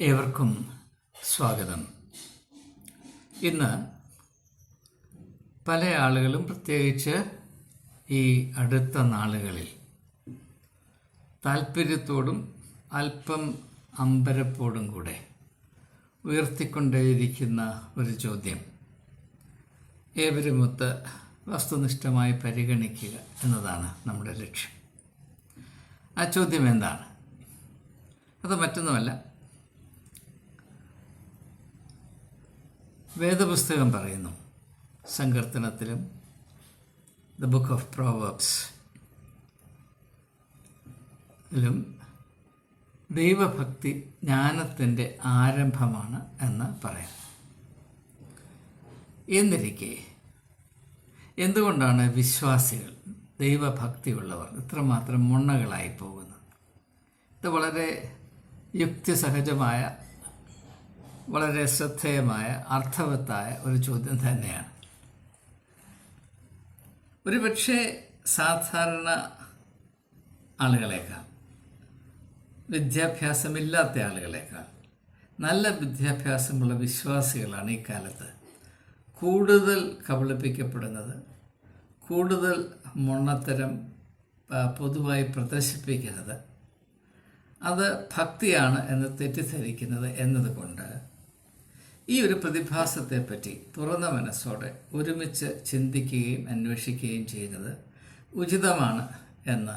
ഏവർക്കും സ്വാഗതം. ഇന്ന് പല ആളുകളും പ്രത്യേകിച്ച് ഈ അടുത്ത നാളുകളിൽ താല്പര്യത്തോടും അല്പം അമ്പരപ്പോടും കൂടെ ഉയർത്തിക്കൊണ്ടേയിരിക്കുന്ന ഒരു ചോദ്യം. ഏവരുമൊത്ത് വസ്തുനിഷ്ഠമായി പരിഗണിക്കുക എന്നതാണ് നമ്മുടെ ലക്ഷ്യം. ആ ചോദ്യം എന്താണ്? അത് മറ്റൊന്നുമല്ല. വേദപുസ്തകം പറയുന്നു. സങ്കീർത്തനത്തിലും ദ ബുക്ക് ഓഫ് പ്രോവേബ്സ് ദൈവഭക്തി ജ്ഞാനത്തിന്റെ ആരംഭമാണ് എന്ന് പറയാം. എന്നിരിക്കെ എന്തുകൊണ്ടാണ് വിശ്വാസികൾ ദൈവഭക്തിയുള്ളവർ ഇത്രമാത്രം മുണ്ണകളായി പോകുന്നത്? ഇത് വളരെ യുക്തിസഹജമായ വളരെ ശ്രദ്ധേയമായ അർത്ഥവത്തായ ഒരു ചോദ്യം തന്നെയാണ്. ഒരുപക്ഷെ സാധാരണ ആളുകളേക്കാൾ വിദ്യാഭ്യാസമില്ലാത്ത ആളുകളേക്കാൾ നല്ല വിദ്യാഭ്യാസമുള്ള വിശ്വാസികളാണ് ഈ കാലത്ത് കൂടുതൽ കബളിപ്പിക്കപ്പെടുന്നത് കൂടുതൽ മൊണ്ണത്തരം പൊതുവായി പ്രദർശിപ്പിക്കുന്നത്. അത് ഭക്തിയാണ് എന്ന് തെറ്റിദ്ധരിക്കുന്നത് എന്നതുകൊണ്ട് ഈ ഒരു പ്രതിഭാസത്തെപ്പറ്റി തുറന്ന മനസ്സോടെ ഒരുമിച്ച് ചിന്തിക്കുകയും അന്വേഷിക്കുകയും ചെയ്യുന്നത് ഉചിതമാണ് എന്ന്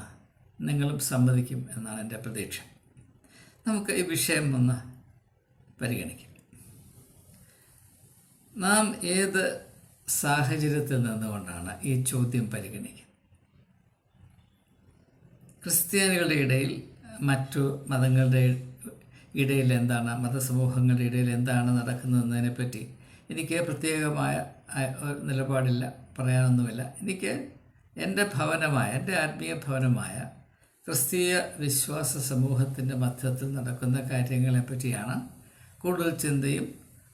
നിങ്ങളും സമ്മതിക്കും എന്നാണ് എന്റെ പ്രതീക്ഷ. നമുക്ക് ഈ വിഷയം ഒന്ന് പരിഗണിക്കാം. നാം ഏത് സാഹചര്യത്തിൽ നിന്നുകൊണ്ടാണ് ഈ ചോദ്യം പരിഗണിക്കുന്നത്? ക്രിസ്ത്യാനികളുടെ ഇടയിൽ മറ്റു മതങ്ങളുടെ ഇടയിൽ എന്താണ് മതസമൂഹങ്ങളുടെ ഇടയിൽ എന്താണ് നടക്കുന്നതെന്നതിനെപ്പറ്റി എനിക്ക് പ്രത്യേകമായ നിലപാടില്ല പറയാനൊന്നുമില്ല. എനിക്ക് എന്റെ ഭവനമായ എന്റെ ആത്മീയ ഭവനമായ ക്രിസ്തീയ വിശ്വാസ സമൂഹത്തിന്റെ മധ്യത്തിൽ നടക്കുന്ന കാര്യങ്ങളെപ്പറ്റിയാണ് കൂടുതൽ ചിന്തയും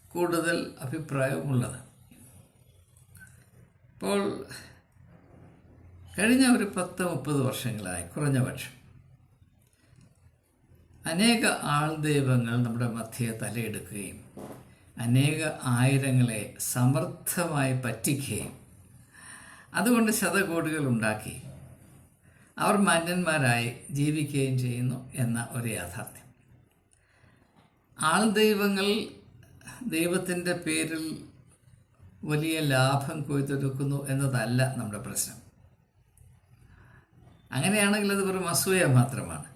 കൂടുതൽ അഭിപ്രായവും ഉള്ളത്. അപ്പോൾ കഴിഞ്ഞ ഒരു പത്ത് മുപ്പത് വർഷങ്ങളായി കുറഞ്ഞ പക്ഷം അനേക ആൾദൈവങ്ങൾ നമ്മുടെ മധ്യയെ തലയെടുക്കുകയും അനേക ആയിരങ്ങളെ സമർത്ഥമായി പറ്റിക്കുകയും അതുകൊണ്ട് ശതകോടികൾ ഉണ്ടാക്കി അവർ മാന്യന്മാരായി ജീവിക്കുകയും ചെയ്യുന്നു എന്ന ഒരു യാഥാർത്ഥ്യം. ആൾദൈവങ്ങൾ ദൈവത്തിന്റെ പേരിൽ വലിയ ലാഭം കൊയ്തെടുക്കുന്നു എന്നതല്ല നമ്മുടെ പ്രശ്നം. അങ്ങനെയാണെങ്കിൽ അത് വെറും അസൂയ മാത്രമാണ്.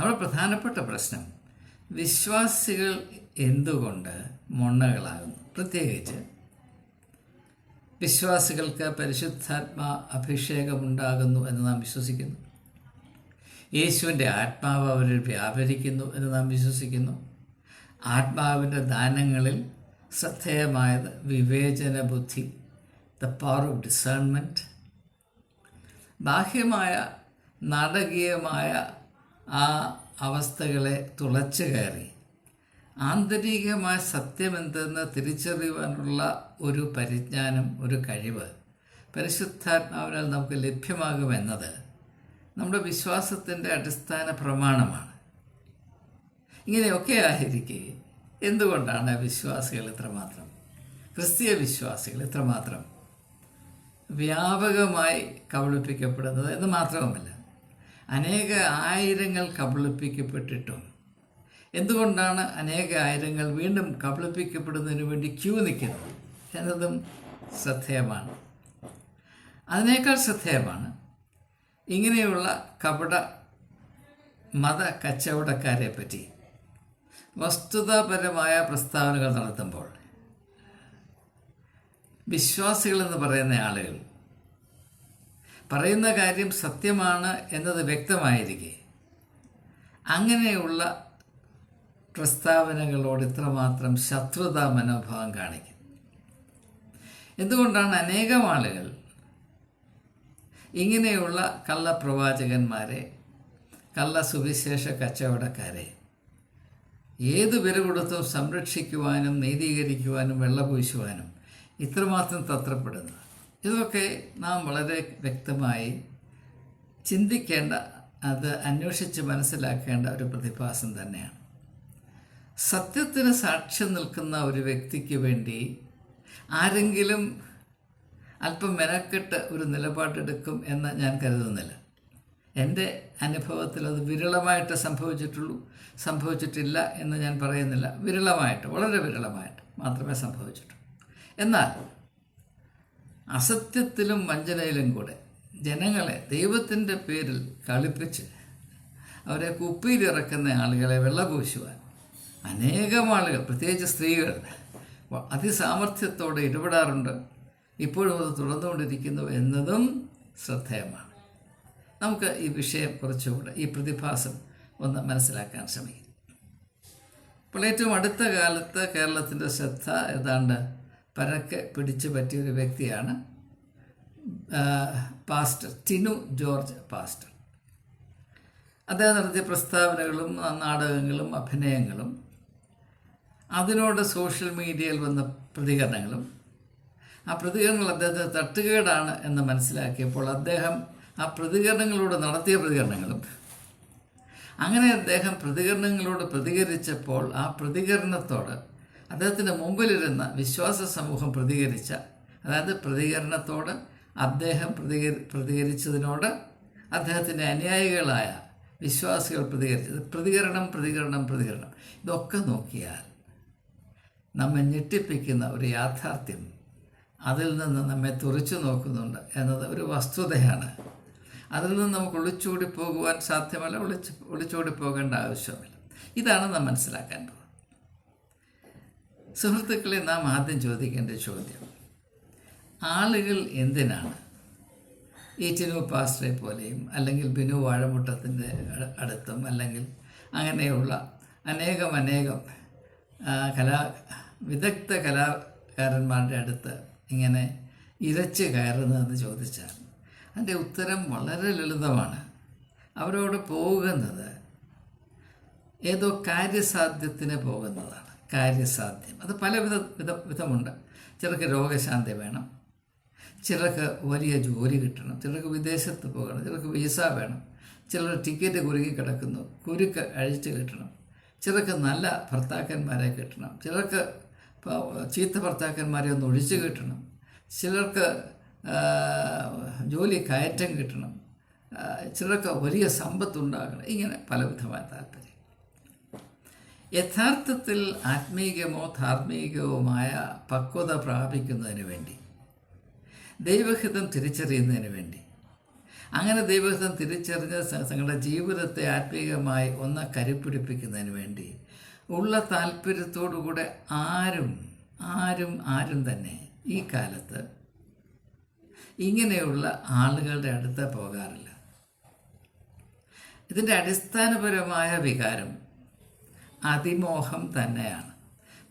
നമ്മുടെ പ്രധാനപ്പെട്ട പ്രശ്നം വിശ്വാസികൾ എന്തുകൊണ്ട് മൊണ്ണകളാകുന്നു? പ്രത്യേകിച്ച് വിശ്വാസികൾക്ക് പരിശുദ്ധാത്മാ അഭിഷേകമുണ്ടാകുന്നു എന്ന് നാം വിശ്വസിക്കുന്നു. യേശുവിന്റെ ആത്മാവ് അവരിൽ വ്യാപരിക്കുന്നു എന്ന് നാം വിശ്വസിക്കുന്നു. ആത്മാവിന്റെ ദാനങ്ങളിൽ ശ്രദ്ധേയമായത് വിവേചന ബുദ്ധി ദ പവർ ഓഫ് ഡിസേൺമെന്റ് ബാഹ്യമായ നാടകീയമായ ആ അവസ്ഥകളെ തുളച്ചു കയറി. ആന്തരികമായ സത്യമെന്തെന്ന് തിരിച്ചറിയുവാനുള്ള ഒരു പരിജ്ഞാനം ഒരു കഴിവ് പരിശുദ്ധാത്മാവിനാൽ നമുക്ക് ലഭ്യമാകുമെന്നത് നമ്മുടെ വിശ്വാസത്തിന്റെ അടിസ്ഥാന പ്രമാണമാണ്. ഇങ്ങനെയൊക്കെ ആയിരിക്കെ എന്തുകൊണ്ടാണ് വിശ്വാസികൾ ഇത്രമാത്രം? ക്രിസ്തീയ വിശ്വാസികൾ ഇത്രമാത്രം വ്യാപകമായി കബളിപ്പിക്കപ്പെടുന്നത് എന്ന് മാത്രവുമല്ല അനേക ആയിരങ്ങൾ കബളിപ്പിക്കപ്പെട്ടിട്ടും എന്തുകൊണ്ടാണ് അനേക ആയിരങ്ങൾ വീണ്ടും കബളിപ്പിക്കപ്പെടുന്നതിന് വേണ്ടി ക്യൂ നിൽക്കുന്നത്? എന്നതും ശ്രദ്ധേയമാണ്. അതിനേക്കാൾ ശ്രദ്ധേയമാണ് ഇങ്ങനെയുള്ള കപട മത കച്ചവടക്കാരെ പറ്റി വസ്തുതാപരമായ പ്രസ്താവനകൾ നടത്തുമ്പോൾ വിശ്വാസികളെന്ന് പറയുന്ന ആളുകൾ പറയുന്ന കാര്യം സത്യമാണ് എന്നത് വ്യക്തമായിരിക്കെ. അങ്ങനെയുള്ള പ്രസ്താവനകളോട് ഇത്രമാത്രം ശത്രുതാ മനോഭാവം കാണിക്കും. എന്തുകൊണ്ടാണ് അനേകം ആളുകൾ ഇങ്ങനെയുള്ള കള്ളപ്രവാചകന്മാരെ കള്ള സുവിശേഷ കച്ചവടക്കാരെ ഏത് വില കൊടുത്തും സംരക്ഷിക്കുവാനും നീതീകരിക്കുവാനും വെള്ളപൂശുവാനും ഇത്രമാത്രം തത്രപ്പെടുന്നത്? ഇതൊക്കെ നാം വളരെ വ്യക്തമായി ചിന്തിക്കേണ്ട അത് അന്വേഷിച്ച് മനസ്സിലാക്കേണ്ട ഒരു പ്രതിഭാസം തന്നെയാണ്. സത്യത്തിന് സാക്ഷ്യം നിൽക്കുന്ന ഒരു വ്യക്തിക്ക് വേണ്ടി ആരെങ്കിലും അല്പം മെനക്കെട്ട് ഒരു നിലപാടെടുക്കും എന്ന് ഞാൻ കരുതുന്നില്ല. എന്റെ അനുഭവത്തിൽ അത് വിരളമായിട്ട് സംഭവിച്ചിട്ടുള്ളൂ. സംഭവിച്ചിട്ടില്ല എന്ന് ഞാൻ പറയുന്നില്ല. വിരളമായിട്ട് വളരെ വിരളമായിട്ട് മാത്രമേ സംഭവിച്ചിട്ടുള്ളൂ. എന്നാൽ അസത്യത്തിലും വഞ്ചനയിലും കൂടെ ജനങ്ങളെ ദൈവത്തിന്റെ പേരിൽ കളിപ്പിച്ച് അവരെ കുപ്പിയിലിറക്കുന്ന ആളുകളെ വെള്ളപൂശുവാൻ അനേകം ആളുകൾ പ്രത്യേകിച്ച് സ്ത്രീകൾ അതിസാമർഥ്യത്തോടെ ഇടപെടാറുണ്ട്. ഇപ്പോഴും അത് തുടർന്നുകൊണ്ടിരിക്കുന്നു എന്നതും ശ്രദ്ധേയമാണ്. നമുക്ക് ഈ വിഷയം കുറച്ചുകൂടെ ഈ പ്രതിഭാസം ഒന്ന് മനസ്സിലാക്കാൻ ശ്രമിക്കും. ഇപ്പോൾ ഏറ്റവും അടുത്ത കാലത്ത് കേരളത്തിന്റെ ശ്രദ്ധ ഏതാണ്ട് പരക്കെ പിടിച്ചു പറ്റിയ ഒരു വ്യക്തിയാണ് പാസ്റ്റർ ടിനു ജോർജ് പാസ്റ്റർ. അദ്ദേഹം നടത്തിയ പ്രസ്താവനകളും നാടകങ്ങളും അഭിനയങ്ങളും അതിനോട് സോഷ്യൽ മീഡിയയിൽ വന്ന പ്രതികരണങ്ങളും ആ പ്രതികരണങ്ങൾ അദ്ദേഹത്തെ തട്ടുകേടാണ് എന്ന് മനസ്സിലാക്കിയപ്പോൾ അദ്ദേഹം ആ പ്രതികരണങ്ങളോട് നടത്തിയ പ്രതികരണങ്ങളും അങ്ങനെ അദ്ദേഹം പ്രതികരണങ്ങളോട് പ്രതികരിച്ചപ്പോൾ ആ പ്രതികരണത്തോട് അദ്ദേഹത്തിന്റെ മുമ്പിലിരുന്ന വിശ്വാസ സമൂഹം പ്രതികരിച്ച അതായത് പ്രതികരണത്തോട് അദ്ദേഹം പ്രതികരി പ്രതികരിച്ചതിനോട് അദ്ദേഹത്തിന്റെ അനുയായികളായ വിശ്വാസികൾ പ്രതികരിച്ചത് പ്രതികരണം പ്രതികരണം പ്രതികരണം. ഇതൊക്കെ നോക്കിയാൽ നമ്മെ ഞെട്ടിപ്പിക്കുന്ന ഒരു യാഥാർത്ഥ്യം അതിൽ നിന്ന് നമ്മെ തുറച്ചു നോക്കുന്നുണ്ട് എന്നത് ഒരു വസ്തുതയാണ്. അതിൽ നിന്ന് നമുക്ക് ഒളിച്ചോടി പോകുവാൻ സാധ്യമല്ല ഒളിച്ച് ഒളിച്ചോടി പോകേണ്ട ആവശ്യമില്ല ഇതാണ് നാം മനസ്സിലാക്കാൻ പോകുന്നത്. സുഹൃത്തുക്കളെ നാം ആദ്യം ചോദിക്കേണ്ട ചോദ്യം. ആളുകൾ എന്തിനാണ്? ഈ ടിനു പാസ്റ്ററെ പോലെയും അല്ലെങ്കിൽ ബിനു വാഴമുട്ടത്തിന്റെ അടുത്തും അല്ലെങ്കിൽ അങ്ങനെയുള്ള അനേകം അനേകം കലാ വിദഗ്ധ കലാകാരന്മാരുടെ അടുത്ത് ഇങ്ങനെ ഇരച്ച് കയറുന്നതെന്ന് ചോദിച്ചാൽ അതിന്റെ ഉത്തരം വളരെ ലളിതമാണ്. അവരോട് പോകുന്നത് ഏതോ കാര്യസാധ്യത്തിന് പോകുന്നതാണ്. കാര്യസാധ്യം. അത് പല വിധ വിധ വിധമുണ്ട്. ചിലർക്ക് രോഗശാന്തി വേണം. ചിലർക്ക് വലിയ ജോലി കിട്ടണം. ചിലർക്ക് വിദേശത്ത് പോകണം. ചിലർക്ക് വിസ വേണം. ചിലർ ടിക്കറ്റ് കുരുക്കി കിടക്കുന്നു. കുരുക്ക് അഴിച്ചു കിട്ടണം. ചിലർക്ക് നല്ല ഭർത്താക്കന്മാരെ കിട്ടണം. ചിലർക്ക് ചീത്ത ഭർത്താക്കന്മാരെ ഒന്ന് ഒഴിച്ചു കിട്ടണം. ചിലർക്ക് ജോലി കയറ്റം കിട്ടണം. ചിലർക്ക് വലിയ സമ്പത്തുണ്ടാകണം. ഇങ്ങനെ പലവിധമായ താല്പര്യം. യഥാർത്ഥത്തിൽ ആത്മീകമോ ധാർമ്മികവുമായ പക്വത പ്രാപിക്കുന്നതിന് വേണ്ടി ദൈവഹിതം തിരിച്ചറിയുന്നതിന് വേണ്ടി. അങ്ങനെ ദൈവഹിതം തിരിച്ചറിഞ്ഞ തങ്ങളുടെ ജീവിതത്തെ ആത്മീകമായി ഒന്ന് കരുപ്പിടിപ്പിക്കുന്നതിന് വേണ്ടി ഉള്ള താല്പര്യത്തോടുകൂടെ ആരും ആരും ആരും തന്നെ ഈ കാലത്ത് ഇങ്ങനെയുള്ള ആളുകളുടെ അടുത്ത് പോകാറില്ല. ഇതിന്റെ അടിസ്ഥാനപരമായ വികാരം അതിമോഹം തന്നെയാണ്.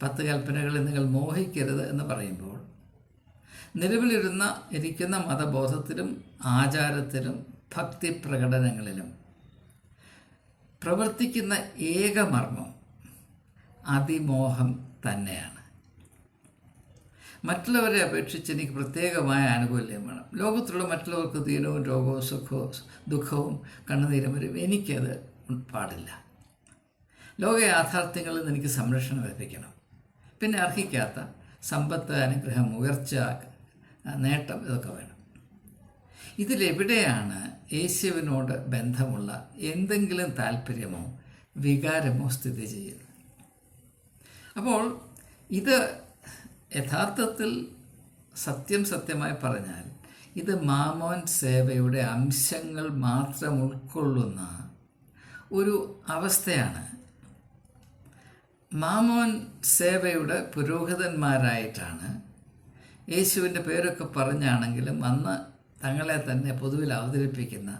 പത്ത് കൽപ്പനകളിൽ നിങ്ങൾ മോഹിക്കരുത് എന്ന് പറയുമ്പോൾ നിലവിലിരുന്ന ഇരിക്കുന്ന മതബോധത്തിലും ആചാരത്തിലും ഭക്തി പ്രകടനങ്ങളിലും പ്രവർത്തിക്കുന്ന ഏകമർമ്മം അതിമോഹം തന്നെയാണ്. മറ്റുള്ളവരെ അപേക്ഷിച്ച് എനിക്ക് പ്രത്യേകമായ ആനുകൂല്യം വേണം. ലോകത്തിലുള്ള മറ്റുള്ളവർക്ക് ദീനവും രോഗവും സുഖവും ദുഃഖവും കണ്ണുനീരും വരും. എനിക്കത് പാടില്ല. ലോക യാഥാർത്ഥ്യങ്ങളിൽ നിന്ന് എനിക്ക് സംരക്ഷണം ലഭിക്കണം പിന്നെ അർഹിക്കാത്ത സമ്പത്ത് അനുഗ്രഹം ഉയർച്ച നേട്ടം ഇതൊക്കെ വേണം. ഇതിലെവിടെയാണ് യേശുവിനോട് ബന്ധമുള്ള എന്തെങ്കിലും താല്പര്യമോ വികാരമോ സ്ഥിതി ചെയ്യുന്നത്? അപ്പോൾ ഇത് യഥാർത്ഥത്തിൽ സത്യം സത്യമായി പറഞ്ഞാൽ ഇത് മാമോൻ സേവയുടെ അംശങ്ങൾ മാത്രം ഉൾക്കൊള്ളുന്ന ഒരു അവസ്ഥയാണ് മാമോൻ സേവയുടെ പുരോഹിതന്മാരായിട്ടാണ് യേശുവിന്റെ പേരൊക്കെ പറഞ്ഞാണെങ്കിലും അന്ന് തങ്ങളെ തന്നെ പൊതുവിൽ അവതരിപ്പിക്കുന്ന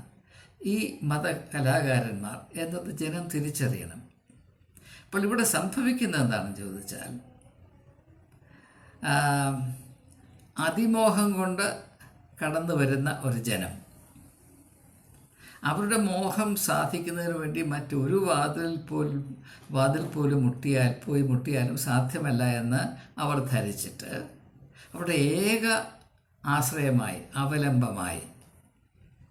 ഈ മത കലാകാരന്മാർ എന്നത് ജനം തിരിച്ചറിയണം. അപ്പോൾ ഇവിടെ സംഭവിക്കുന്നത് എന്താണെന്ന് ചോദിച്ചാൽ അതിമോഹം കൊണ്ട് കടന്നു വരുന്ന ഒരു ജനം. അവരുടെ മോഹം സാധിക്കുന്നതിന് വേണ്ടി മറ്റൊരു വാതിൽ പോലും വാതിൽ പോലും മുട്ടിയാൽ പോയി മുട്ടിയാലും സാധ്യമല്ല എന്ന് അവർ ധരിച്ചിട്ട് അവരുടെ ഏക ആശ്രയമായി അവലംബമായി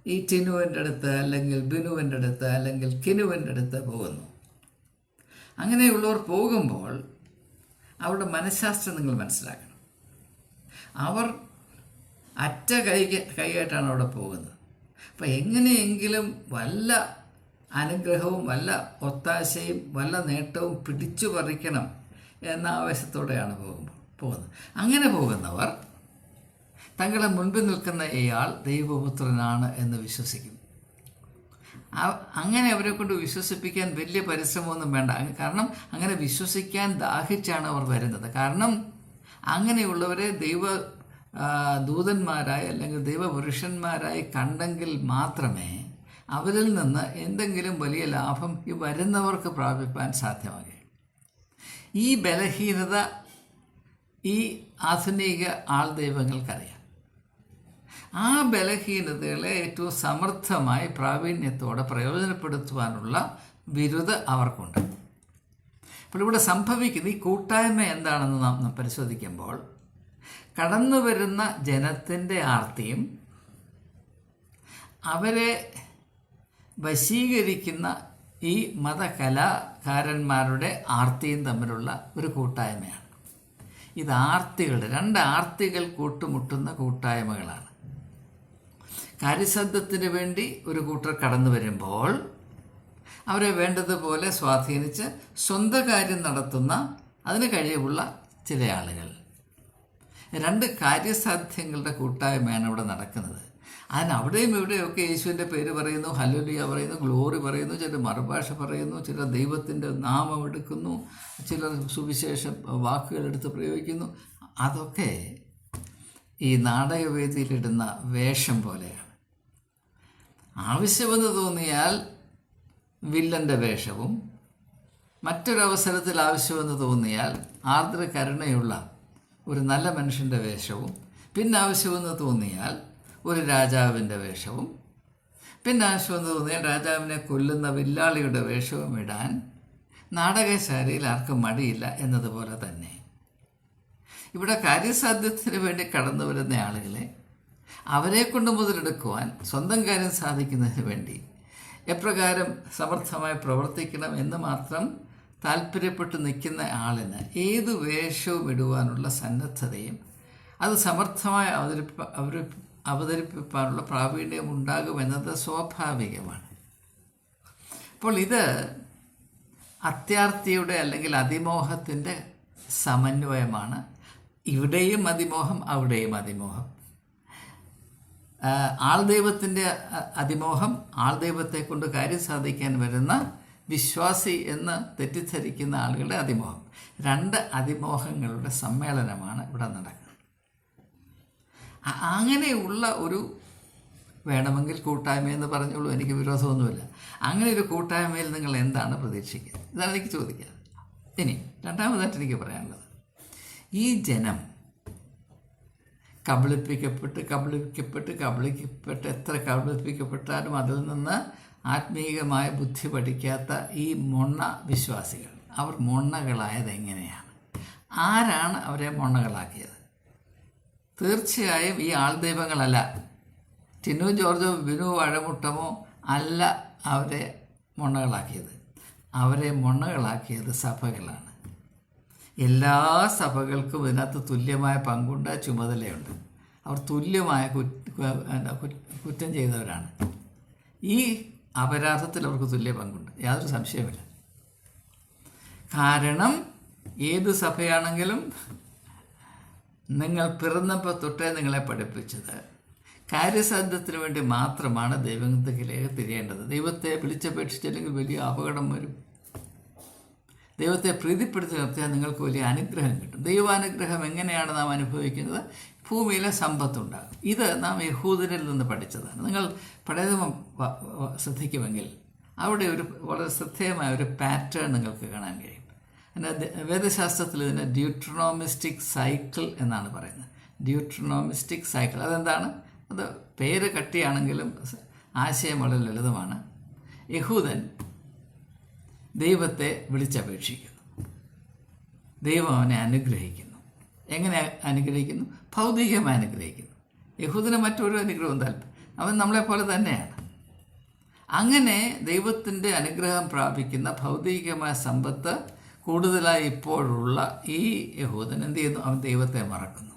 ഈ ടിനുവിന്റെ അടുത്ത് അല്ലെങ്കിൽ ബിനുവിന്റെ അടുത്ത് അല്ലെങ്കിൽ കിനുവിന്റെ അടുത്ത് പോകുന്നു. അങ്ങനെയുള്ളവർ പോകുമ്പോൾ അവരുടെ മനഃശാസ്ത്രം നിങ്ങൾ മനസ്സിലാക്കണം. അവർ അറ്റ കൈ കൈയായിട്ടാണ് അവിടെ പോകുന്നത്. അപ്പം എങ്ങനെയെങ്കിലും വല്ല അനുഗ്രഹവും വല്ല ഒത്താശയും വല്ല നേട്ടവും പിടിച്ചു പറിക്കണം എന്ന ആവേശത്തോടെയാണ് പോകുമ്പോൾ പോകുന്നത്. അങ്ങനെ പോകുന്നവർ തങ്ങളെ മുൻപിൽ നിൽക്കുന്ന ഇയാൾ ദൈവപുത്രനാണ് എന്ന് വിശ്വസിക്കും. അങ്ങനെ അവരെ കൊണ്ട് വിശ്വസിപ്പിക്കാൻ വലിയ പരിശ്രമമൊന്നും വേണ്ട. കാരണം അങ്ങനെ വിശ്വസിക്കാൻ ദാഹിച്ചാണ് അവർ വരുന്നത്. കാരണം അങ്ങനെയുള്ളവരെ ദൈവ ദൂതന്മാരായി അല്ലെങ്കിൽ ദൈവപുരുഷന്മാരായി കണ്ടെങ്കിൽ മാത്രമേ അവരിൽ നിന്ന് എന്തെങ്കിലും വലിയ ലാഭം ഈ വരുന്നവർക്ക് പ്രാപിപ്പാൻ സാധ്യമാകുകയുള്ളൂ ഈ ബലഹീനത ഈ ആധുനിക ആൾ ദൈവങ്ങൾക്കറിയാം. ആ ബലഹീനതകളെ ഏറ്റവും സമർത്ഥമായി പ്രാവീണ്യത്തോടെ പ്രയോജനപ്പെടുത്തുവാനുള്ള ബിരുദ അവർക്കുണ്ട്. അപ്പോൾ ഇവിടെ സംഭവിക്കുന്ന ഈ കൂട്ടായ്മ എന്താണെന്ന് നാം പരിശോധിക്കുമ്പോൾ കടന്നു വരുന്ന ജനത്തിന്റെ ആർത്തിയും അവരെ വശീകരിക്കുന്ന ഈ മതകലാകാരന്മാരുടെ ആർത്തിയും തമ്മിലുള്ള ഒരു കൂട്ടായ്മയാണ്. ഇത് ആർത്തികൾ രണ്ട് ആർത്തികൾ കൂട്ടുമുട്ടുന്ന കൂട്ടായ്മകളാണ്. കാര്യശബ്ദത്തിന് വേണ്ടി ഒരു കൂട്ടർ കടന്നു വരുമ്പോൾ അവരെ വേണ്ടതുപോലെ സ്വാധീനിച്ച് സ്വന്തം കാര്യം നടത്തുന്ന അതിന് കഴിവുള്ള ചില ആളുകൾ. രണ്ട് കാര്യസാധ്യങ്ങളുടെ കൂട്ടായ്മയാണ് അവിടെ നടക്കുന്നത്. അതിന് അവിടെയും ഇവിടെയൊക്കെ യേശുവിന്റെ പേര് പറയുന്നു ഹല്ലുലിയ പറയുന്നു ഗ്ലോറി പറയുന്നു ചിലർ മറുഭാഷ പറയുന്നു ചിലർ ദൈവത്തിന്റെ നാമം എടുക്കുന്നു ചിലർ സുവിശേഷ വാക്കുകൾ എടുത്ത് പ്രയോഗിക്കുന്നു. അതൊക്കെ ഈ നാടകവേദിയിലിടുന്ന വേഷം പോലെയാണ്. ആവശ്യമെന്ന് തോന്നിയാൽ വില്ലന്റെ വേഷവും മറ്റൊരവസരത്തിൽ ആവശ്യമെന്ന് തോന്നിയാൽ ആർദ്ര കരുണയുള്ള ഒരു നല്ല മനുഷ്യന്റെ വേഷവും പിന്നെ ആവശ്യമെന്ന് തോന്നിയാൽ ഒരു രാജാവിന്റെ വേഷവും പിന്നെ ആവശ്യമെന്ന് തോന്നിയാൽ രാജാവിനെ കൊല്ലുന്ന വില്ലാളിയുടെ വേഷവും ഇടാൻ നാടകശാലയിൽ ആർക്കും മടിയില്ല എന്നതുപോലെ തന്നെ. ഇവിടെ കാര്യസാധ്യത്തിന് വേണ്ടി കടന്നു വരുന്ന ആളുകളെ അവരെ കൊണ്ട് മുതലെടുക്കുവാൻ സ്വന്തം കാര്യം സാധിക്കുന്നതിന് വേണ്ടി എപ്രകാരം സമർത്ഥമായി പ്രവർത്തിക്കണം എന്ന് മാത്രം താല്പര്യപ്പെട്ട് നിൽക്കുന്ന ആളിന് ഏത് വേഷവും ഇടുവാനുള്ള സന്നദ്ധതയും അത് സമർത്ഥമായി അവതരിപ്പ അവർ അവതരിപ്പിക്കാനുള്ള പ്രാവീണ്യം ഉണ്ടാകുമെന്നത് സ്വാഭാവികമാണ്. അപ്പോൾ ഇത് അത്യാർത്തിയുടെ അല്ലെങ്കിൽ അതിമോഹത്തിന്റെ സമന്വയമാണ്. ഇവിടെയും അതിമോഹം അവിടെയും അതിമോഹം. ആൾ ആൾദൈവത്തിന്റെ അതിമോഹം ആൾദൈവത്തെ കൊണ്ട് കാര്യം സാധിക്കാൻ വരുന്ന വിശ്വാസി എന്ന് തെറ്റിദ്ധരിക്കുന്ന ആളുകളുടെ അതിമോഹം. രണ്ട് അതിമോഹങ്ങളുടെ സമ്മേളനമാണ് ഇവിടെ നടക്കുന്നത്. അങ്ങനെയുള്ള ഒരു വേണമെങ്കിൽ കൂട്ടായ്മ എന്ന് പറഞ്ഞോളൂ എനിക്ക് വിരോധമൊന്നുമില്ല. അങ്ങനെ ഒരു കൂട്ടായ്മയിൽ നിങ്ങൾ എന്താണ് പ്രതീക്ഷിക്കുന്നത്? ഇതാണ് എനിക്ക് ചോദിക്കുക ഇനി രണ്ടാമതായിട്ട് എനിക്ക് പറയാനുള്ളത്. ഈ ജനം കബളിപ്പിക്കപ്പെട്ട് കബളിപ്പിക്കപ്പെട്ട് കബളിക്കപ്പെട്ട് എത്ര കബളിപ്പിക്കപ്പെട്ടാലും അതിൽ നിന്ന് ആത്മീയമായ ബുദ്ധി പഠിക്കാത്ത ഈ മൊണ്ണ വിശ്വാസികൾ. അവർ മൊണ്ണകളായത് എങ്ങനെയാണ്? ആരാണ് അവരെ മൊണ്ണകളാക്കിയത്? തീർച്ചയായും ഈ ആൾദൈവങ്ങളല്ല. ടിനു ജോർജോ ബിനു വഴമുട്ടമോ അല്ല അവരെ മൊണ്ണകളാക്കിയത്. അവരെ മൊണ്ണകളാക്കിയത് സഭകളാണ്. എല്ലാ സഭകൾക്കും ഇതിനകത്ത് തുല്യമായ പങ്കുണ്ട് ചുമതലയുണ്ട്. അവർ തുല്യമായ കുറ്റ ചെയ്തവരാണ് ഈ അപരാധത്തിൽ അവർക്ക് തുല്യ പങ്കുണ്ട്. യാതൊരു സംശയമില്ല കാരണം ഏത് സഭയാണെങ്കിലും നിങ്ങൾ പിറന്നപ്പോൾ തൊട്ടേ നിങ്ങളെ പഠിപ്പിച്ചത്. കാര്യസാധ്യത്തിന് വേണ്ടി മാത്രമാണ് ദൈവത്തിലേക്ക് തിരിയേണ്ടത്. ദൈവത്തെ വിളിച്ചപേക്ഷിച്ചില്ലെങ്കിൽ വലിയ അപകടം വരും. ദൈവത്തെ പ്രീതിപ്പെടുത്തി നിർത്തിയാൽ നിങ്ങൾക്ക് വലിയ അനുഗ്രഹം കിട്ടും. ദൈവാനുഗ്രഹം എങ്ങനെയാണ് നാം അനുഭവിക്കുന്നത്? ഭൂമിയിലെ സമ്പത്തുണ്ടാകും. ഇത് നാം യഹൂദരിൽ നിന്ന് പഠിച്ചതാണ്. നിങ്ങൾ പഴയത് ശ്രദ്ധിക്കുമെങ്കിൽ അവിടെ ഒരു വളരെ ശ്രദ്ധേയമായ ഒരു പാറ്റേൺ നിങ്ങൾക്ക് കാണാൻ കഴിയും. ദ- വേദശാസ്ത്രത്തിൽ ഇതിനെ ഡ്യൂട്രണോമിസ്റ്റിക് സൈക്കിൾ എന്നാണ് പറയുന്നത്. ഡ്യൂട്രണോമിസ്റ്റിക് സൈക്കിൾ അതെന്താണ്? അത് പേര് കട്ടിയാണെങ്കിലും ആശയം വളരെ ലളിതമാണ്. യഹൂദൻ ദൈവത്തെ വിളിച്ചപേക്ഷിക്കുന്നു. ദൈവം അവനെ അനുഗ്രഹിക്കുന്നു. എങ്ങനെ അനുഗ്രഹിക്കുന്നു? ഭൗതികമായി അനുഗ്രഹിക്കുന്നു. യഹൂദിന് മറ്റൊരു അനുഗ്രഹവും താല്പര്യം അവൻ നമ്മളെപ്പോലെ തന്നെയാണ്. അങ്ങനെ ദൈവത്തിന്റെ അനുഗ്രഹം പ്രാപിക്കുന്ന ഭൗതികമായ സമ്പത്ത് കൂടുതലായി ഇപ്പോഴുള്ള ഈ യഹൂദൻ എന്ത് ചെയ്യുന്നു? അവൻ ദൈവത്തെ മറക്കുന്നു.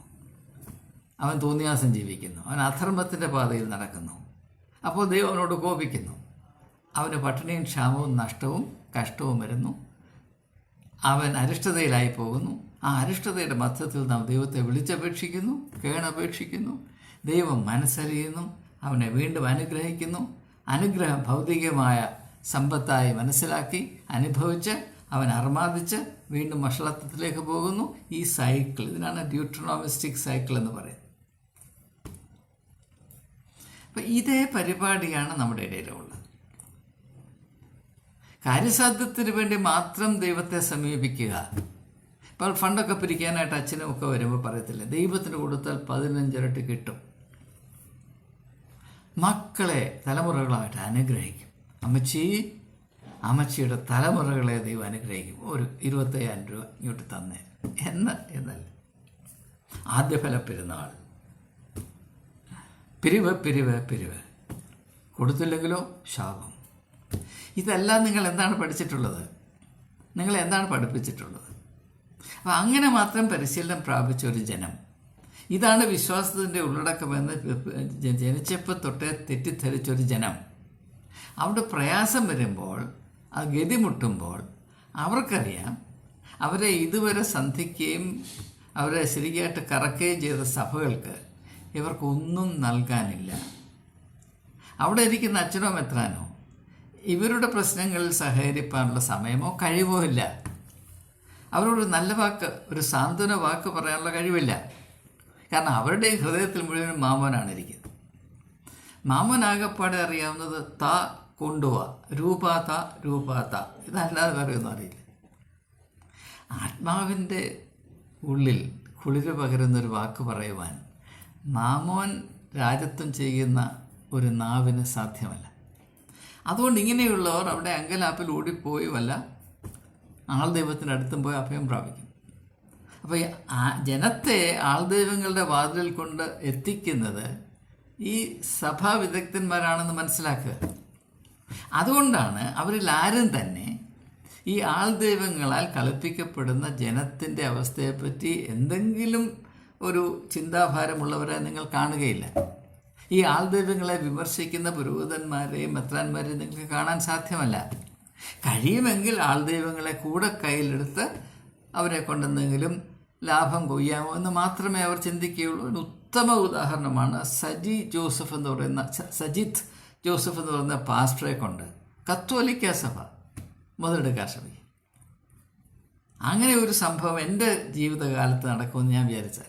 അവൻ തോന്നിയാസം ജീവിക്കുന്നു. അവൻ അധർമ്മത്തിന്റെ പാതയിൽ നടക്കുന്നു. അപ്പോൾ ദൈവം അവനോട് കോപിക്കുന്നു. അവന് പട്ടിണിയും ക്ഷാമവും നഷ്ടവും കഷ്ടവും വരുന്നു. അവൻ അരിഷ്ടതയിലായി പോകുന്നു. ആ അരിഷ്ടതയുടെ മധ്യത്തിൽ നാം ദൈവത്തെ വിളിച്ചപേക്ഷിക്കുന്നു കേണപേക്ഷിക്കുന്നു ദൈവം മനസ്സറിയുന്നു അവനെ വീണ്ടും അനുഗ്രഹിക്കുന്നു അനുഗ്രഹം ഭൗതികമായ സമ്പത്തായി മനസ്സിലാക്കി അനുഭവിച്ച് അവൻ അർമാദിച്ച് വീണ്ടും വഷളത്വത്തിലേക്ക് പോകുന്നു. ഈ സൈക്കിൾ ഇതിനാണ് ഡ്യൂട്രോണോമിസ്റ്റിക് സൈക്കിൾ എന്ന് പറയുന്നത്. അപ്പം ഇതേ പരിപാടിയാണ് നമ്മുടെ ഇടയിലുള്ളത്. കാര്യസാധ്യത്തിന് വേണ്ടി മാത്രം ദൈവത്തെ സമീപിക്കുക. ഇപ്പോൾ ഫണ്ടൊക്കെ പിരിക്കാനായിട്ട് അച്ഛനും ഒക്കെ വരുമ്പോൾ പറയത്തില്ല ദൈവത്തിന് കൊടുത്താൽ പതിനഞ്ചിരട്ടി കിട്ടും. മക്കളെ തലമുറകളായിട്ട് അനുഗ്രഹിക്കും. അമ്മച്ചി അമ്മച്ചിയുടെ തലമുറകളെ ദൈവം അനുഗ്രഹിക്കും. ഒരു ഇരുപത്തയ്യായിരം രൂപ ഇങ്ങോട്ട് തന്നേ. എന്ന് എന്നല്ല. ആദ്യ ഫല പെരുന്നാൾ. പിരിവ് പിരിവ് പിരിവ്. കൊടുത്തില്ലെങ്കിലോ ശാപം. ഇതെല്ലാം നിങ്ങൾ എന്താണ് പഠിച്ചിട്ടുള്ളത്? നിങ്ങൾ എന്താണ് പഠിപ്പിച്ചിട്ടുള്ളത്? അപ്പം അങ്ങനെ മാത്രം പരിശീലനം പ്രാപിച്ച ഒരു ജനം. ഇതാണ് വിശ്വാസത്തിന്റെ ഉള്ളടക്കമെന്ന് ജനിച്ചപ്പോൾ തൊട്ടേ തെറ്റിദ്ധരിച്ചൊരു ജനം. അവിടെ പ്രയാസം വരുമ്പോൾ അത് ഗതിമുട്ടുമ്പോൾ അവർക്കറിയാം അവരെ ഇതുവരെ സന്ധിക്കുകയും അവരെ ശരിയായിട്ട് കറക്കുകയും ചെയ്ത സഭകൾക്ക് ഇവർക്കൊന്നും നൽകാനില്ല. അവിടെ ഇരിക്കുന്ന അച്ഛനോ മെത്രാനോ ഇവരുടെ പ്രശ്നങ്ങളിൽ സഹകരിപ്പാനുള്ള സമയമോ കഴിവോ ഇല്ല. അവരോട് നല്ല വാക്ക് ഒരു സാന്ത്വന വാക്ക് പറയാനുള്ള കഴിവില്ല. കാരണം അവരുടെ ഹൃദയത്തിൽ മുഴുവൻ മാമോനാണ് ഇരിക്കുന്നത് മാമോനാകപ്പാടെ അറിയാവുന്നത് ത കൊണ്ടുവ രൂപാത രൂപാത ഇതല്ലാതെ വേറെ ഒന്നും അറിയില്ല. ആത്മാവിന്റെ ഉള്ളിൽ കുളിര് പകരുന്നൊരു വാക്ക് പറയുവാൻ മാമോൻ രാജത്വം ചെയ്യുന്ന ഒരു നാവിന് സാധ്യമല്ല. അതുകൊണ്ട് ഇങ്ങനെയുള്ളവർ അവിടെ അങ്കലാപ്പിൽ ഓടിപ്പോയി ആൾ ദൈവത്തിന്റെ അടുത്തും പോയി അഭയം പ്രാപിക്കും. അപ്പോൾ ജനത്തെ ആൾദൈവങ്ങളുടെ വാതിലിൽ കൊണ്ട് എത്തിക്കുന്നത് ഈ സഭാ വിദഗ്ധന്മാരാണെന്ന് മനസ്സിലാക്കുക. അതുകൊണ്ടാണ് അവരിൽ ആരും തന്നെ ഈ ആൾ ആൾദൈവങ്ങളാൽ കളിപ്പിക്കപ്പെടുന്ന ജനത്തിന്റെ അവസ്ഥയെപ്പറ്റി എന്തെങ്കിലും ഒരു ചിന്താഭാരമുള്ളവരെ നിങ്ങൾ കാണുകയില്ല. ഈ ആൾ ദൈവങ്ങളെ വിമർശിക്കുന്ന പുരോഹിതന്മാരെയും മെത്രാന്മാരെയും നിങ്ങൾക്ക് കാണാൻ സാധ്യമല്ല. കഴിയുമെങ്കിൽ ആൾദൈവങ്ങളെ കൂടെ കയ്യിലെടുത്ത് അവരെ കൊണ്ടെന്തെങ്കിലും ലാഭം കൊയ്യാമോ എന്ന് മാത്രമേ അവർ ചിന്തിക്കുകയുള്ളൂ. ഒരു ഉത്തമ ഉദാഹരണമാണ് സജി ജോസഫ് എന്ന് പറയുന്ന സജിത് ജോസഫ് എന്ന് പറയുന്ന പാസ്റ്ററെ കൊണ്ട് കത്തോലിക്ക സഭ മുതലെടുക്കാൻ ശ്രമിക്കും. അങ്ങനെ ഒരു സംഭവം എന്റെ ജീവിതകാലത്ത് നടക്കുമെന്ന് ഞാൻ വിചാരിച്ചാൽ.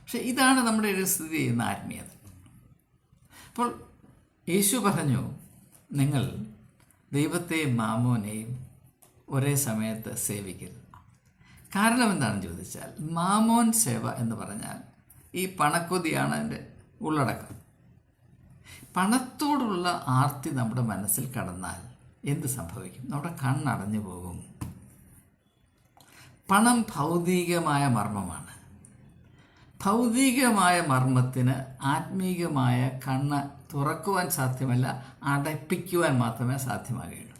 പക്ഷെ ഇതാണ് നമ്മുടെ സ്ഥിതി ചെയ്യുന്ന ആത്മീയത. അപ്പോൾ യേശു പറഞ്ഞു നിങ്ങൾ ദൈവത്തെയും മാമോനെയും ഒരേ സമയത്ത് സേവിക്കരുത് കാരണം എന്താണെന്ന് ചോദിച്ചാൽ മാമോൻ സേവ എന്ന് പറഞ്ഞാൽ ഈ പണക്കൊതിയാണ് അതിന്റെ ഉള്ളടക്കം. പണത്തോടുള്ള ആർത്തി നമ്മുടെ മനസ്സിൽ കടന്നാൽ എന്ത് സംഭവിക്കും? നമ്മുടെ കണ്ണടഞ്ഞു പോകും. പണം ഭൗതികമായ മർമ്മമാണ്. ഭൗതികമായ മർമ്മത്തിന് ആത്മീകമായ കണ്ണ് തുറക്കുവാൻ സാധ്യമല്ല അടപ്പിക്കുവാൻ മാത്രമേ സാധ്യമാകുകയുള്ളൂ.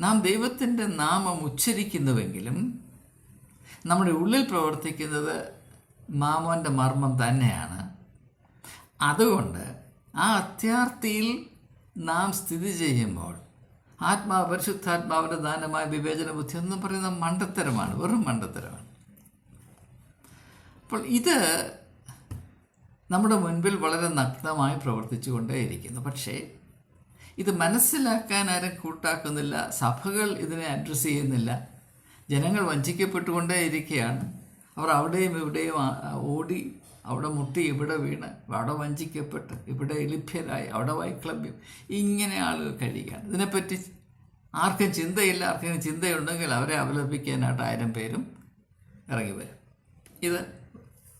നാം ദൈവത്തിന്റെ നാമം ഉച്ചരിക്കുന്നുവെങ്കിലും നമ്മുടെ ഉള്ളിൽ പ്രവർത്തിക്കുന്നത് മാമോന്റെ മർമ്മം തന്നെയാണ്. അതുകൊണ്ട് ആ അത്യാർത്ഥിയിൽ നാം സ്ഥിതി ചെയ്യുമ്പോൾ ആത്മാ പരിശുദ്ധാത്മാവിന്റെ ദാനമായ വിവേചന ബുദ്ധി എന്ന് പറയുന്ന മണ്ടത്തരമാണ് വെറും മണ്ടത്തരമാണ്. അപ്പോൾ ഇത് നമ്മുടെ മുൻപിൽ വളരെ നഗ്നമായി പ്രവർത്തിച്ചു കൊണ്ടേയിരിക്കുന്നു പക്ഷേ ഇത് മനസ്സിലാക്കാൻ ആരും കൂട്ടാക്കുന്നില്ല. സഭകൾ ഇതിനെ അഡ്രസ്സ് ചെയ്യുന്നില്ല. ജനങ്ങൾ വഞ്ചിക്കപ്പെട്ടുകൊണ്ടേ ഇരിക്കുകയാണ് അവർ അവിടെയും ഇവിടെയും ഓടി അവിടെ മുട്ടി ഇവിടെ വീണ് അവിടെ വഞ്ചിക്കപ്പെട്ട് ഇവിടെ ലഭ്യരായി അവിടെ വൈക്ലഭ്യം. ഇങ്ങനെ ആളുകൾ കഴിയുകയാണ്. ഇതിനെപ്പറ്റി ആർക്കും ചിന്തയില്ല. ആർക്കെങ്കിലും ചിന്തയുണ്ടെങ്കിൽ അവരെ അപലപിക്കാനായിട്ട് ആയിരം പേരും ഇറങ്ങി വരും. ഇത്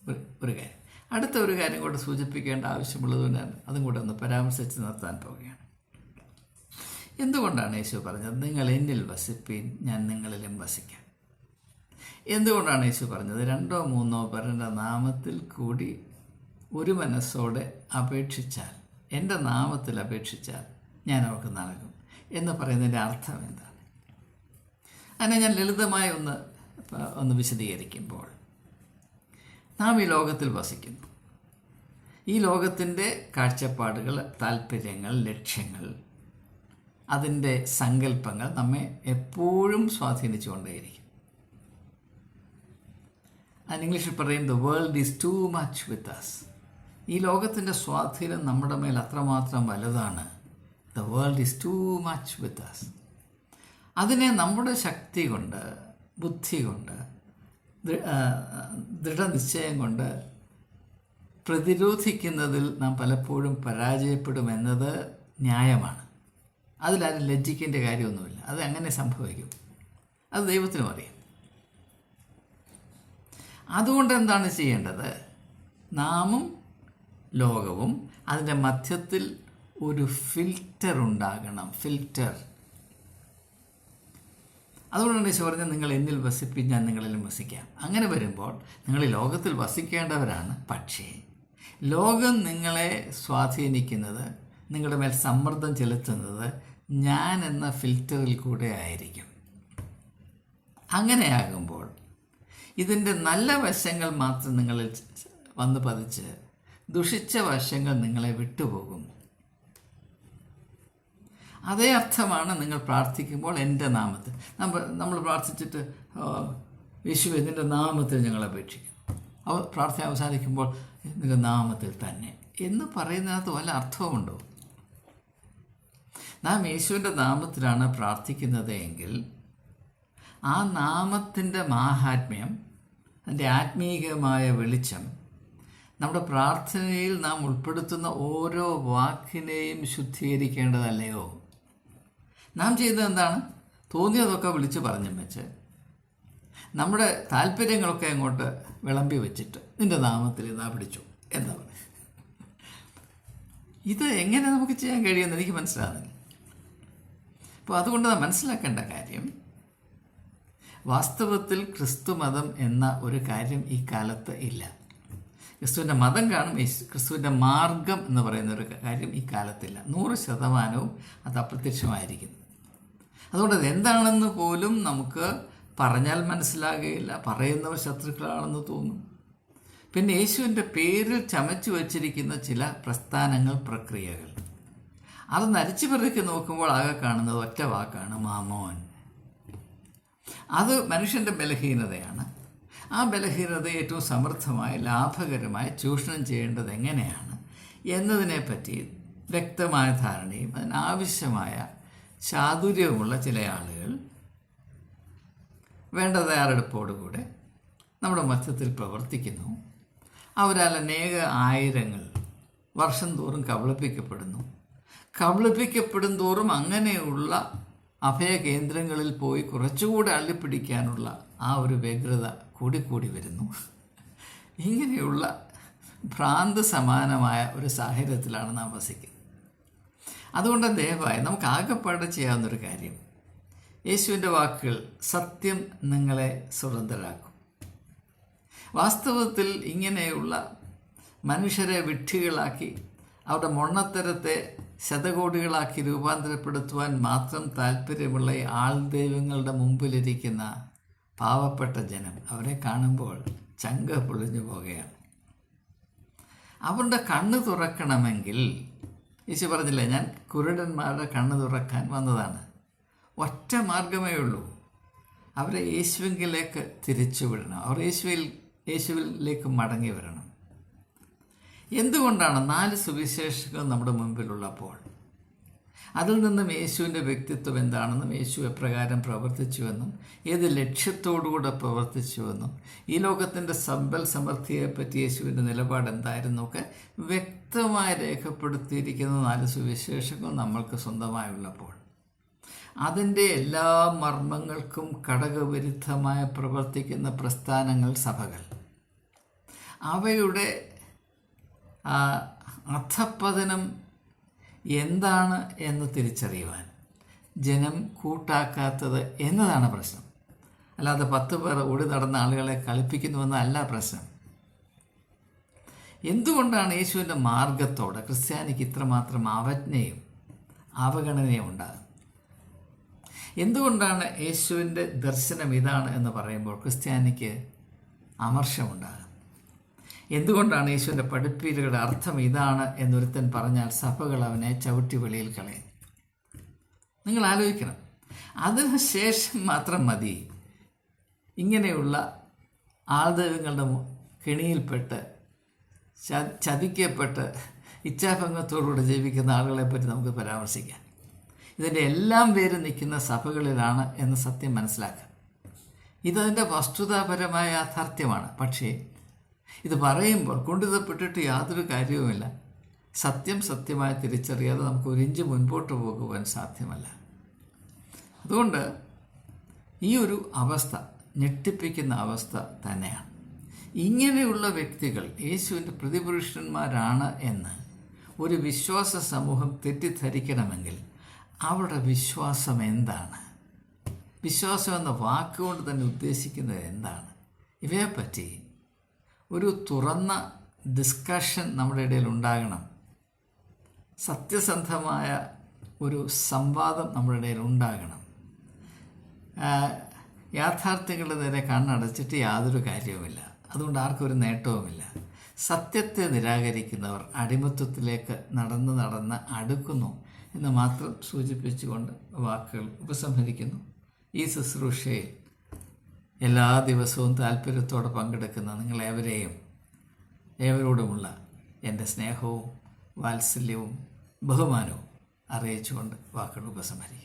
ഒരു ഒരു കാര്യം. അടുത്ത ഒരു കാര്യം കൂടെ സൂചിപ്പിക്കേണ്ട ആവശ്യമുള്ളത് ആവശ്യമുള്ളതുകൊണ്ടാണ് അതും കൂടെ ഒന്ന് പരാമർശിച്ച് നിർത്താൻ പോവുകയാണ്. എന്തുകൊണ്ടാണ് യേശു പറഞ്ഞത്? നിങ്ങൾ എന്നിൽ വസിപ്പീൻ ഞാൻ നിങ്ങളിലും വസിക്കാം. എന്തുകൊണ്ടാണ് യേശു പറഞ്ഞത്? രണ്ടോ മൂന്നോ പേരുടെ നാമത്തിൽ കൂടി ഒരു മനസ്സോടെ അപേക്ഷിച്ചാൽ എന്റെ നാമത്തിൽ അപേക്ഷിച്ചാൽ ഞാൻ അവർക്ക് നൽകും എന്ന് പറയുന്നതിന്റെ അർത്ഥം എന്താണ്? അതിനെ ഞാൻ ലളിതമായി ഒന്ന് ഒന്ന് വിശദീകരിക്കുമ്പോൾ നാം ഈ ലോകത്തിൽ വസിക്കുന്നു. ഈ ലോകത്തിന്റെ കാഴ്ചപ്പാടുകൾ താല്പര്യങ്ങൾ ലക്ഷ്യങ്ങൾ അതിന്റെ സങ്കല്പങ്ങൾ നമ്മെ എപ്പോഴും സ്വാധീനിച്ചുകൊണ്ടേയിരിക്കും. അതിന് ഇംഗ്ലീഷിൽ പറയും the world is too much with us ഈ ലോകത്തിന്റെ സ്വാധീനം നമ്മുടെ മേൽ അത്രമാത്രം വലുതാണ്. The world is too much with us അതിനെ നമ്മുടെ ശക്തി കൊണ്ട് ബുദ്ധി കൊണ്ട് ദൃഢനിശ്ചയം കൊണ്ട് പ്രതിരോധിക്കുന്നതിൽ നാം പലപ്പോഴും പരാജയപ്പെടുമെന്നത് ന്യായമാണ്. അതിലാരും ലജ്ജിക്കേണ്ട കാര്യമൊന്നുമില്ല. അത് അങ്ങനെ സംഭവിക്കും? അത് ദൈവത്തിനും അറിയാം. അതുകൊണ്ട് എന്താണ് ചെയ്യേണ്ടത്? നാമും ലോകവും അതിന്റെ മധ്യത്തിൽ ഒരു ഫിൽറ്റർ ഉണ്ടാകണം. ഫിൽറ്റർ. അതുകൊണ്ടാണ് ഈശോ പറഞ്ഞത് നിങ്ങൾ എന്നിൽ വസിപ്പിൻ ഞാൻ നിങ്ങളിലും വസിക്കാം. അങ്ങനെ വരുമ്പോൾ നിങ്ങൾ ലോകത്തിൽ വസിക്കേണ്ടവരാണ് പക്ഷേ ലോകം നിങ്ങളെ സ്വാധീനിക്കുന്നത് നിങ്ങളുടെ മേൽ സമ്മർദ്ദം ചെലുത്തുന്നത് ഞാൻ എന്ന ഫിൽറ്ററിൽ കൂടെ ആയിരിക്കും. അങ്ങനെയാകുമ്പോൾ ഇതിന്റെ നല്ല വശങ്ങൾ മാത്രം നിങ്ങളിൽ വന്ന് പതിച്ച് ദുഷിച്ച വശങ്ങൾ നിങ്ങളെ വിട്ടുപോകും. അതേ അർത്ഥമാണ് നിങ്ങൾ പ്രാർത്ഥിക്കുമ്പോൾ എന്റെ നാമത്തിൽ. നമ്മൾ നമ്മൾ പ്രാർത്ഥിച്ചിട്ട് യേശു നിന്റെ നാമത്തിൽ ഞങ്ങൾ അപേക്ഷിക്കുന്നു. അവ പ്രാർത്ഥന അവസാനിക്കുമ്പോൾ നിങ്ങളുടെ നാമത്തിൽ തന്നെ. എന്ന് പറയുന്നതിനകത്ത് വല്ല അർത്ഥവുമുണ്ടോ? നാം യേശുവിന്റെ നാമത്തിലാണ് പ്രാർത്ഥിക്കുന്നത് എങ്കിൽ ആ നാമത്തിന്റെ മാഹാത്മ്യം അതിന്റെ ആത്മീയമായ വെളിച്ചം നമ്മുടെ പ്രാർത്ഥനയിൽ നാം ഉൾപ്പെടുത്തുന്ന ഓരോ വാക്കിനെയും ശുദ്ധീകരിക്കേണ്ടതല്ലയോ? നാം ചെയ്യുന്നത് എന്താണ്? തോന്നിയതൊക്കെ വിളിച്ച് പറഞ്ഞു വെച്ച് നമ്മുടെ താല്പര്യങ്ങളൊക്കെ അങ്ങോട്ട് വിളമ്പി വെച്ചിട്ട് നിന്റെ നാമത്തിൽ ഇതാ പിടിച്ചു എന്താ പറയുക ഇത് എങ്ങനെ നമുക്ക് ചെയ്യാൻ കഴിയുമെന്ന് എനിക്ക് മനസ്സിലാകുന്നില്ല അപ്പോൾ അതുകൊണ്ട് നാം മനസ്സിലാക്കേണ്ട കാര്യം വാസ്തവത്തിൽ ക്രിസ്തു മതം എന്ന ഒരു കാര്യം ഈ കാലത്ത് ഇല്ല. ക്രിസ്തുവിന്റെ മതം കാണും ക്രിസ്തുവിന്റെ മാർഗം എന്ന് പറയുന്ന ഒരു കാര്യം ഈ കാലത്തില്ല. നൂറ് ശതമാനവും അത് അപ്രത്യക്ഷമായിരിക്കുന്നു. അതുകൊണ്ട് അത് എന്താണെന്ന് പോലും നമുക്ക് പറഞ്ഞാൽ മനസ്സിലാകുകയില്ല പറയുന്നവർ ശത്രുക്കളാണെന്ന് തോന്നും. പിന്നെ യേശുവിന്റെ പേരിൽ ചമച്ചു വച്ചിരിക്കുന്ന ചില പ്രസ്ഥാനങ്ങൾ പ്രക്രിയകൾ. അത് നരിച്ചു പെറുക്കി നോക്കുമ്പോൾ ആകെ കാണുന്നത് ഒറ്റ വാക്കാണ് മാമോൻ. അത് മനുഷ്യന്റെ ബലഹീനതയാണ്. ആ ബലഹീനത ഏറ്റവും സമൃദ്ധമായി ലാഭകരമായി ചൂഷണം ചെയ്യേണ്ടത് എങ്ങനെയാണ് എന്നതിനെപ്പറ്റി വ്യക്തമായ ധാരണയും അതിനാവശ്യമായ ചാതുര്യവുമുള്ള ചില ആളുകൾ വേണ്ട തയ്യാറെടുപ്പോടുകൂടെ നമ്മുടെ മധ്യത്തിൽ പ്രവർത്തിക്കുന്നു. അവരാൽ അനേക ആയിരങ്ങൾ വർഷം തോറും കബളിപ്പിക്കപ്പെടുന്നു. കബളിപ്പിക്കപ്പെടും തോറും അങ്ങനെയുള്ള അഭയകേന്ദ്രങ്ങളിൽ പോയി കുറച്ചുകൂടെ അള്ളിപ്പിടിക്കാനുള്ള ആ ഒരു വ്യഗ്രത കൂടിക്കൂടി വരുന്നു. ഇങ്ങനെയുള്ള ഭ്രാന്ത് സമാനമായ ഒരു സാഹചര്യത്തിലാണ് നാം വസിക്കുന്നത്. അതുകൊണ്ട് ദയവായി നമുക്ക് ആകെപ്പാടെ ചെയ്യാവുന്നൊരു കാര്യം. യേശുവിന്റെ വാക്കുകൾ സത്യം നിങ്ങളെ സ്വതന്ത്രരാക്കും. വാസ്തവത്തിൽ ഇങ്ങനെയുള്ള മനുഷ്യരെ വിട്ടികളാക്കി അവരുടെ മൊണ്ണത്തരത്തെ ശതകോടികളാക്കി രൂപാന്തരപ്പെടുത്തുവാൻ മാത്രം താല്പര്യമുള്ള ആൾ ദൈവങ്ങളുടെ മുമ്പിലിരിക്കുന്ന പാവപ്പെട്ട ജനം അവരെ കാണുമ്പോൾ ചങ്ക പൊളിഞ്ഞു പോകുകയാണ് അവരുടെ കണ്ണ് തുറക്കണമെങ്കിൽ യേശു പറഞ്ഞില്ലേ ഞാൻ കുരുടന്മാരുടെ കണ്ണ് തുറക്കാൻ വന്നതാണ്. ഒറ്റ മാർഗമേ ഉള്ളൂ. അവരെ യേശുവിലേക്ക് തിരിച്ചു വിടണം. അവർ യേശുവിൽ യേശുവിലേക്ക് മടങ്ങി വരണം. എന്തുകൊണ്ടാണ് നാല് സുവിശേഷങ്ങൾ നമ്മുടെ മുമ്പിലുള്ളപ്പോൾ? അതിൽ നിന്നും യേശുവിന്റെ വ്യക്തിത്വം എന്താണെന്നും യേശു എപ്രകാരം പ്രവർത്തിച്ചുവെന്നും ഏത് ലക്ഷ്യത്തോടുകൂടെ പ്രവർത്തിച്ചുവെന്നും ഈ ലോകത്തിന്റെ സമ്പൽ സമൃദ്ധിയെപ്പറ്റി യേശുവിന്റെ നിലപാട് എന്തായിരുന്നൊക്കെ വ്യക്തമായി രേഖപ്പെടുത്തിയിരിക്കുന്ന നാല് സുവിശേഷങ്ങൾ നമ്മൾക്ക് സ്വന്തമായുള്ളപ്പോൾ. അതിന്റെ എല്ലാ മർമ്മങ്ങൾക്കും ഘടകവിരുദ്ധമായി പ്രവർത്തിക്കുന്ന പ്രസ്ഥാനങ്ങൾ സഭകൾ. അവയുടെ അധപ്പതനം എന്താണ് എന്ന് തിരിച്ചറിയുവാൻ. ജനം കൂട്ടാക്കാത്തത് എന്നതാണ് പ്രശ്നം. അല്ലാതെ പത്ത് പേർ ഓടി നടന്ന ആളുകളെ കളിപ്പിക്കുന്നുവെന്നല്ല പ്രശ്നം. എന്തുകൊണ്ടാണ് യേശുവിന്റെ മാർഗത്തോട് ക്രിസ്ത്യാനിക്ക് ഇത്രമാത്രം അവജ്ഞയും അവഗണനയും ഉണ്ടാകുന്നത്? എന്തുകൊണ്ടാണ് യേശുവിന്റെ ദർശനം ഇതാണ് എന്ന് പറയുമ്പോൾ ക്രിസ്ത്യാനിക്ക് അമർഷമുണ്ടാകുന്നത്? എന്തുകൊണ്ടാണ് യേശുവിന്റെ പഠിപ്പീരുകളുടെ അർത്ഥം ഇതാണ് എന്നൊരുത്തൻ പറഞ്ഞാൽ സഭകൾ അവനെ ചവിട്ടി വെളിയിൽ കളയും. നിങ്ങൾ ആലോചിക്കണം. അതിനുശേഷം മാത്രം മതി. ഇങ്ങനെയുള്ള ആൾദൈവങ്ങളുടെ കെണിയിൽപ്പെട്ട് ചതിക്കപ്പെട്ട് ഇച്ഛാഭംഗത്തോടുകൂടെ ജീവിക്കുന്ന ആളുകളെ പറ്റി നമുക്ക് പരാമർശിക്കാം. ഇതിന്റെ എല്ലാം പേര് നിൽക്കുന്ന സഭകളിലാണ് എന്ന് സത്യം മനസ്സിലാക്കുക ഇതതിന്റെ വസ്തുതാപരമായ യാഥാർത്ഥ്യമാണ്. പക്ഷേ ഇത് പറയുമ്പോൾ കൊണ്ടുതപ്പെട്ടിട്ട് യാതൊരു കാര്യവുമില്ല. സത്യം സത്യമായി തിരിച്ചറിയാതെ നമുക്ക് ഒരു ഇഞ്ച് മുൻപോട്ട് പോകുവാൻ സാധ്യമല്ല. അതുകൊണ്ട് ഈ ഒരു അവസ്ഥ ഞെട്ടിപ്പിക്കുന്ന അവസ്ഥ തന്നെയാണ്. ഇങ്ങനെയുള്ള വ്യക്തികൾ യേശുവിന്റെ പ്രതിപുരുഷന്മാരാണ് എന്ന് ഒരു വിശ്വാസ സമൂഹം തെറ്റിദ്ധരിക്കണമെങ്കിൽ അവരുടെ വിശ്വാസം എന്താണ്? വിശ്വാസം എന്ന വാക്കുകൊണ്ട് തന്നെ ഉദ്ദേശിക്കുന്നത് എന്താണ്? ഇവയെപ്പറ്റി ഒരു തുറന്ന ഡിസ്കഷൻ നമ്മുടെ ഇടയിൽ ഉണ്ടാകണം. സത്യസന്ധമായ ഒരു സംവാദം നമ്മുടെ ഇടയിൽ ഉണ്ടാകണം. യാഥാർത്ഥ്യങ്ങളുടെ നേരെ കണ്ണടച്ചിട്ട് യാതൊരു കാര്യവുമില്ല. അതുകൊണ്ട് ആർക്കും ഒരു നേട്ടവുമില്ല. സത്യത്തെ നിരാകരിക്കുന്നവർ അടിമത്വത്തിലേക്ക് നടന്ന് നടന്ന് അടുക്കുന്നു എന്ന് മാത്രം സൂചിപ്പിച്ചുകൊണ്ട് വാക്കുകൾ ഉപസംഹരിക്കുന്നു. ഈ ശുശ്രൂഷയിൽ എല്ലാ ദിവസവും താല്പര്യത്തോടെ പങ്കെടുക്കുന്ന നിങ്ങളേവരെയും ഏവരോടുമുള്ള എന്റെ സ്നേഹവും വാത്സല്യവും ബഹുമാനവും അറിയിച്ചുകൊണ്ട് വാക്കുകൾ ഉപസംഹരിക്കും